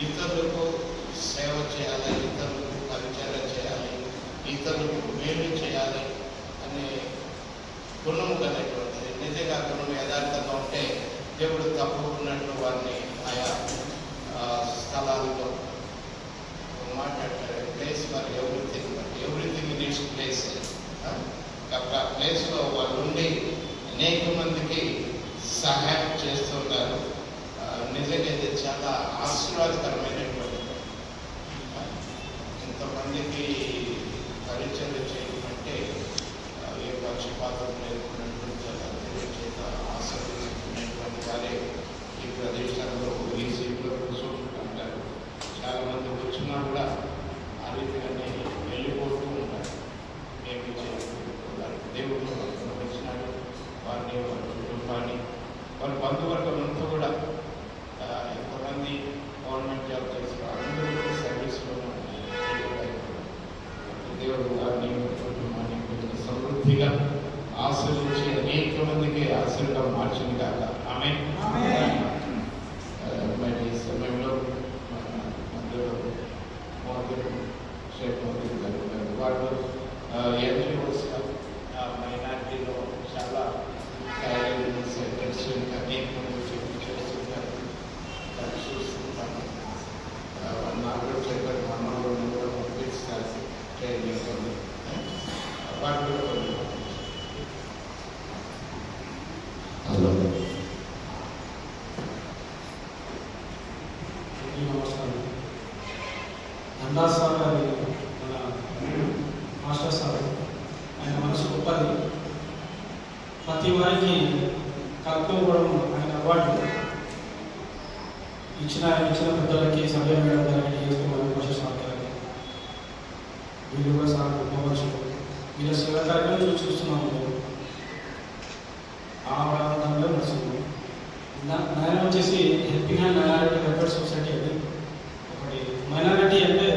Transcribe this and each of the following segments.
ఇతరులకు సేవ చేయాలి ఇతరులకు పరిచయం చేయాలి ఇతరులకు మేలు చేయాలి అనే గుణము కలిగినటువంటిది నిజంగా గుణం యథార్థంగా ఉంటే దేవుడు తప్పుకున్నట్లు వారిని ఆయా స్థలాల్లో మాట్లాడతారు ప్లేస్ వారి ఎవ్రీథింగ్ ఎవ్రీథింగ్ నీడ్స్ ప్లేస్. కాబట్టి ఆ ప్లేస్లో వాళ్ళు ఉండి అనేక మందికి సహాయం చేస్తారు చాలా ఆశీర్వాదకరమైనటువంటి ఎంతమందికి పరిచయం చేయమంటే ఆ, ఏ పక్షపాతం లేకున్నటువంటి చేత ఆశీర్వదించుకునేటువంటి వారే ఈ ప్రదేశంలో ఈ సీట్లో కూర్చుంటుంటారు చాలా మంది వచ్చినా కూడా ఆ దేవుడు వారిని కుటుంబాన్ని కొంచెం సమృద్ధిగా ఆశీర్వించి అనేక మందికి ఆశీర్గా మార్చింది కాక ఆమె మరి ఈ సమయంలో మన అందరూ మోదీ షేక్ మోదీ గారు ఉన్నారు. వాళ్ళు ఎన్జిఓస్ మైనార్టీలో చాలా కార్యాలయం సెంటర్స్ అనేక మంది చెప్పి చేస్తుంటారు దాన్ని చూస్తుంటాను ఆ, నాకు కూడా చెప్పారు మనలో కూడా పంపిస్తారు ట్రైనింగ్ కొన్ని వాటి కూడా కొన్ని హలో ఈ నమస్కారం అందాజ్ సార్ గారి మన మాస్టర్ సార్ ఆయన మనసు గొప్పది. ప్రతి వారికి కలుపుకోవడం ఆయన అలవాటు ఇచ్చిన ఇచ్చిన పెద్దలకి సమయం మేడం గారికి చేసుకోవాలి మాస్టర్ సార్ గారికి. వీళ్ళు కూడా సార్ గొప్ప మనుషులు. వీళ్ళ సేవ కార్యక్రమం చూసి చూస్తున్నాము మేము. ఆ దాంట్లో నడుస్తుంది నా- నాయన వచ్చేసి helping hand minority welfare society అది ఒకటి మైనారిటీ అంటే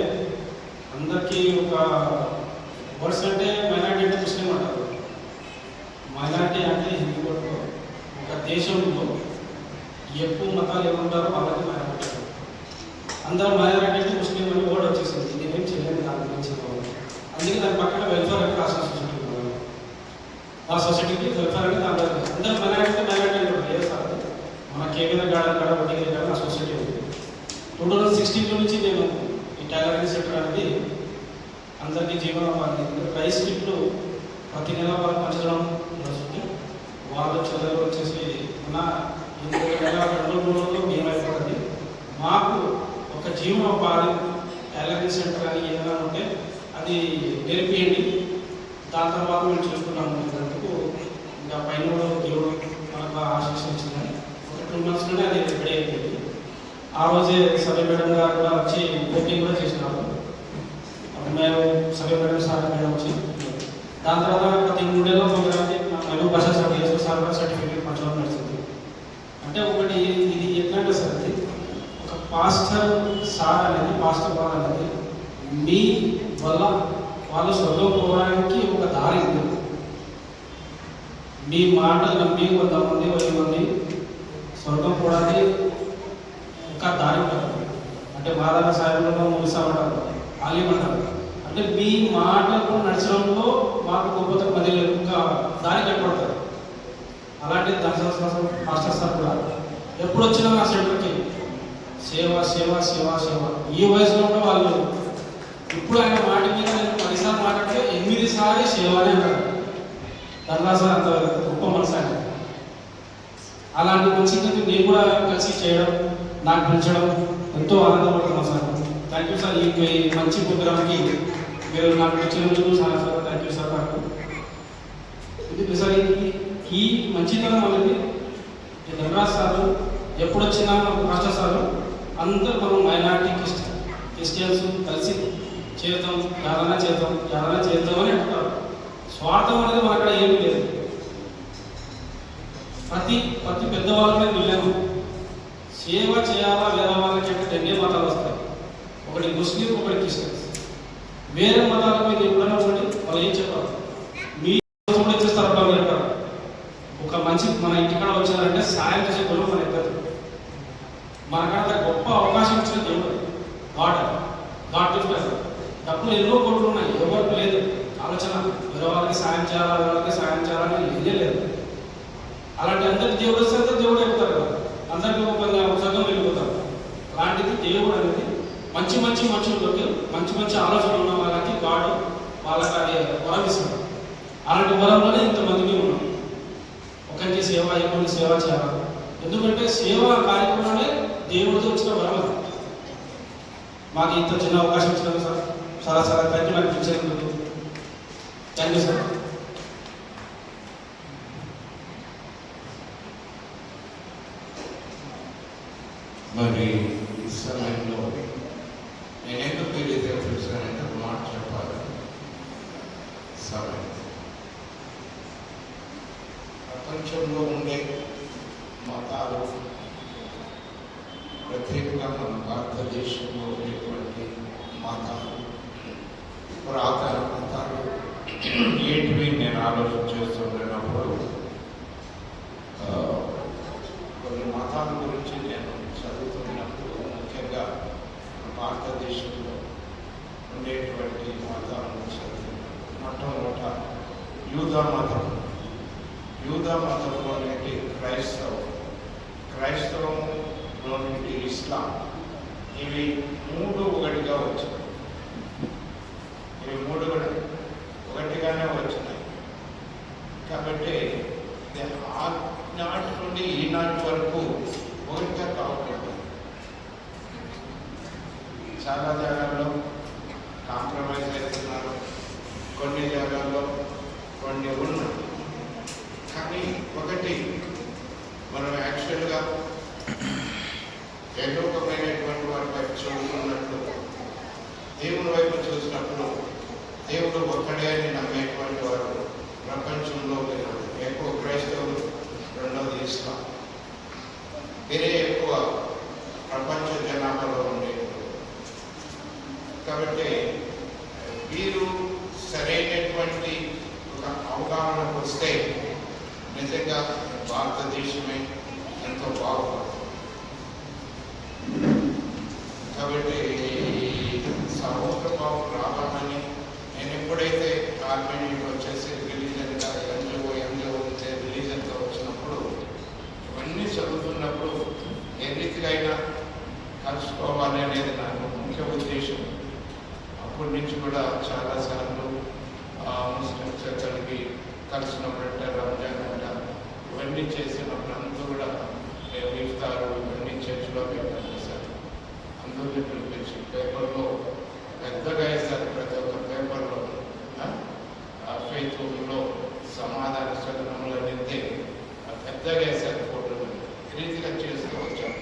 అందరికీ ఒక వర్స్ అంటే మైనార్టీ అంటే ముస్లిం అంటారు. మైనార్టీ అంటే హిందూ కొట్టు ఒక దేశంలో ఎక్కువ మతాలు ఏముంటారో వాళ్ళకి మైనార్టీ అందరూ మైనార్టీ అంటే ముస్లిం అని ఓడ్ వచ్చేసింది. నేనేం చేయలేదు దాని గురించి అందుకే దాని పక్కన వెల్ఫేర్ అంటే రాసిన సొసైటీ ఆ సొసైటీకి వెల్ఫేర్ అనేది అందరూ అందరూ మైనార్టీ మైనార్టీ అంటారు. లేదు సార్ మన కేవీఆర్ గార్డెన్ కాడ వడ్డీ గార్డెన్ ఆ సొసైటీ ఉంది. టూ థౌజండ్ సిక్స్టీన్లో నుంచి నేను ఈ టైలరింగ్ సెక్టర్ అనేది అందరికీ జీవనోపాధి రైస్ కిట్లు ప్రతి నెల వాళ్ళు పంచడం నడుస్తుంది వాళ్ళ చదువులు వచ్చేసి మన ఇంకో నెల రెండు మూడు రోజులు అయిపోతుంది. మాకు ఒక జీవనోపాధి టైలరింగ్ సెంటర్ అని ఏదైనా ఉంటే అది నేర్పియండి. దాని తర్వాత మేము చూసుకున్నాము అందుకు ఇంకా పైన కూడా దేవుడు మనకు ఆశీస్సు ఒక టూ మంత్స్లోనే అది రెడీ అయిపోయింది. ఆ రోజే సభ్య మేడం గారు కూడా వచ్చి ఓపెన్ కూడా చేసినాము మేము సభ్య సార్ మేడం వచ్చి దాని తర్వాత ప్రతి మూడేళ్ళ ప్రోగ్రామ్కి మహబూబ్ భాష సార్ సర్వర్ సర్టిఫికేట్ పంచడం నడుస్తుంది అంటే ఒకటి ఇది ఎట్లాంటి సార్ అది ఒక పాస్టర్ సార్ అనేది పాస్టర్ బాల్ అనేది మీ వల్ల వాళ్ళు స్వర్గం పోవడానికి ఒక దారి ఉంది మీ మాటలు నమ్మి కొంతమంది వెయ్యి మంది స్వర్గం పోవడానికి ఒక దారి ఉంటుంది అంటే మాధవ సాయంలో ముగిసామంటారు అంటారు అంటే మీ మాటలు నడచడంలో మాకు గొప్పత పది ఇంకా దారి కనపడుతుంది. అలాంటి దర్శన మాస్టర్ సార్ కూడా. ఎప్పుడు వచ్చినా నా సెంటర్కి సేవ సేవ సేవ సేవ. ఈ వయసులో కూడా వాళ్ళు ఇప్పుడు ఆయన మాట మీద నేను పదిసార్లు మాట్లాడితే ఎనిమిది సార్లు సేవనే అన్నారు ధర్నా సార్ అంత గొప్ప మనసు ఆయన. అలాంటి మంచి నేను కూడా కలిసి చేయడం నాకు పెంచడం ఎంతో ఆనందపడుతున్నాను సార్. థ్యాంక్ యూ సార్ ఈ మంచి ప్రోగ్రామ్కి మీరు నాకు వచ్చినందుకు sir sir thank you sir నాకు. ఇది సార్ ఈ- మంచితనం అనేది ధర్మరాజ్ సార్ ఎప్పుడు వచ్చినా మాస్టర్ సార్ అందరూ మనం మైనార్టీ క్రిస్టియన్స్ కలిసి చేద్దాం యాదన చేద్దాం యాదన చేద్దాం అని అంటారు. స్వార్థం అనేది మన అక్కడ ఏమీ లేదు. ప్రతి ప్రతి పెద్దవాళ్ళ మీద వెళ్ళాము. సేవ చేయాలా వేరే వాళ్ళకి అంటే రెండే మతాలు వస్తాయి. ఒకటి ముస్లిం ఒకటి క్రిస్టియన్. వేరే మతాల మీద ఎప్పుడైనా ఒకటి వాళ్ళు ఏం చెప్పారు. మీ కూడా చేస్తారు మీరు అంటారు. ఒక మంచి మన ఇంటికాడ వచ్చారంటే సాయం చేసే మన ఇద్దరు మనకంత గొప్ప అవకాశం ఇచ్చిన దేవుడు డబ్బులు ఎన్నో కోట్లు ఉన్నాయి. ఎవరికి లేదు. ఆలోచన. వేరే వాళ్ళకి సాయం చేయాలా వేరే వాళ్ళకి సాయం చేయాలని లేదే లేదు. అలాంటి అందరికి దేవుడు వస్తే దేవుడు ఎక్కుతారు కదా. అందరికీ ఒక ఒక సగం వెళ్ళిపోతారు. అలాంటిది దేవుడు అనేది మంచి మంచి మనుషులకి మంచి మంచి ఆలోచన ఉన్న వాళ్ళకి గాడు వాళ్ళకి అది వరం ఇస్తాడు. అలాంటి వరంలోనే ఇంతమందికి ఉన్నాం. ఒకరికి సేవ ఇంకొకటి సేవ చేయాలి. ఎందుకంటే సేవ కార్యక్రమాలే దేవుడితో వచ్చిన వరం మాకు ఇంత చిన్న అవకాశం ఇచ్చినారు సార్. చాలా చాలా థ్యాంక్ యూ నాకు ఇచ్చినందుకు థ్యాంక్ యూ సార్ మరి ఈ సమయంలో నేను ఎందుకు ఏదైతే పిలిచానంటే ఒక మాట చెప్పాలి సమయం ప్రపంచంలో ఉండే మతాలు ప్రత్యేకంగా మన భారతదేశంలో ఉండేటువంటి మతాలు పురాతన మతాలు ఏంటివి నేను ఆలోచన చేస్తుండేటప్పుడు ఆ, కొన్ని మతాల గురించి నేను చదువుతున్నప్పుడు ముఖ్యంగా భారతదేశంలో ఉండేటువంటి మతాలను చదువుతున్నాను మొట్టమొదట యూదా మతం యూదా మతంలో నుండి క్రైస్తవం క్రైస్తవంలో నుండి ఇస్లాం ఇవి మూడు ఒకటిగా వచ్చినాయి. ఇవి మూడు కూడా ఒకటిగానే వచ్చినాయి. కాబట్టి ఆనాటి నుండి ఈనాటి వరకు ఒకటిగా కావట్లేదు. చాలా జాగాల్లో కాంప్రమైజ్ అవుతున్నారు కొన్ని జాగాల్లో కొన్ని ఉన్నాయి. కానీ ఒకటి మనం యాక్చువల్గా ఏకోకమైనటువంటి వాటి వైపు చూస్తున్నట్లు దేవుని వైపు చూసినప్పుడు దేవుడు ఒక్కడే అని నమ్మేటువంటి వారు ప్రపంచంలో ఎక్కువ క్రైస్తవులు రెండవది ఇస్లాం. వేరే ఎక్కువ ప్రపంచ జనాభాలో ఉండేది. కాబట్టి వీరు సరైనటువంటి ఒక అవగాహనకు వస్తే నిజంగా భారతదేశమే ఎంతో బాగుపడుతుంది. కాబట్టి సహోదర భావం రావాలని నేను ఎప్పుడైతే ఆర్మేనియన్ వచ్చేసి రిలీజన్గా ఎన్జిఓ ఎన్జిఓ ఉంటే రిలీజన్గా వచ్చినప్పుడు ఇవన్నీ చదువుతున్నప్పుడు ఏ రీతిగా కలుసుకోవాలి అనేది నాకు ముఖ్య ఉద్దేశం. అప్పటి నుంచి కూడా చాలాసార్లు ముస్లిం చర్చలకి కలిసినప్పుడంటే రంజాన్ ఇవన్నీ చేసిన అందరూ కూడా మేము ఇస్తారు ఇవన్నీ చర్చిలో పెట్టాను అందరినీ పిలిపించి పేపర్లో పెద్దగా వేస్తారు ప్రతి ఒక్క పేపర్లో ఆ ఫెయిత్లో సమాధాన సదనంలో నిందే పెద్దగా వేశారు ఫోటోలు ఈ రీతిగా చేస్తూ వచ్చాం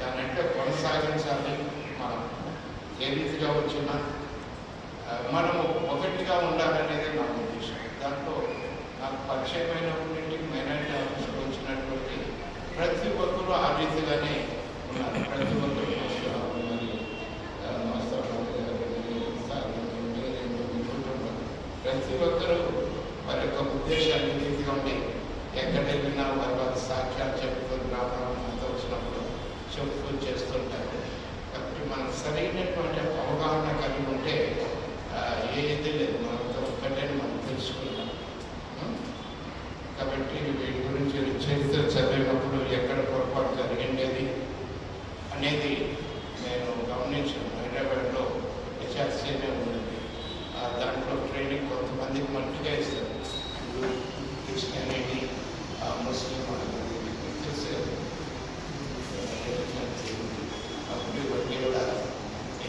దాన్ని అంటే కొనసాగించాలి మనం ఏ రీతిగా వచ్చినా ఆ, మనము ఒకటిగా ఉండాలనేది నా ఉద్దేశం దాంట్లో నాకు పరిచయమైనటువంటి మైనారిటీ ఆఫీసులో వచ్చినటువంటి ప్రతి ఒక్కరూ ఆ రీతిగానే ఉన్నారు ప్రతి ఒక్కరు వస్తున్నారు. మరి, ఆ, మాస్టర్ రావు గారు, సార్ గారు, మీరే, మీ కుటుంబం. ప్రతి ఒక్కరూ వారి యొక్క ఉద్దేశాలు ఈ రీతిగా ఉండి ఎక్కడ వెళ్ళినా వారి వారి సాక్ష్యాలు చెప్తూ రావడం అంతా వచ్చినప్పుడు చెప్తూ చేస్తుంటారు కాబట్టి మనం సరైనటువంటి అవగాహన కలిగి ఉంటే ఆ, ఏది లేదు.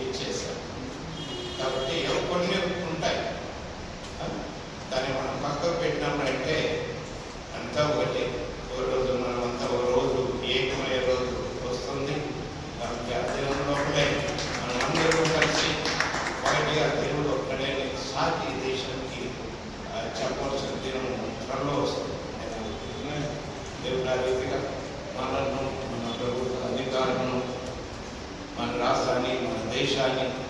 ఇచ్చేసారు కాబట్టి కొన్ని ఉంటాయి. ఆ, దాన్ని మనం పక్కకు పెట్టినప్పుడంటే అంతా ఒకటి. ఓ రోజు మనం అంతా ఓ రోజు ఏకమయ్యే రోజు వస్తుంది. కాబట్టి ఆ దినం లోపలే మనం అందరూ కలిసి ఒకటిగా దేవుడు ఒక్కడే సాటి దేశానికి ఆ, చెప్పవలసిన దినం త్వరలో వస్తుంది దేవుడు ఆ రీతిగా మనల్ని మన ప్రభుత్వ అధికారులను మన రాష్ట్రాన్ని మన దేశాన్ని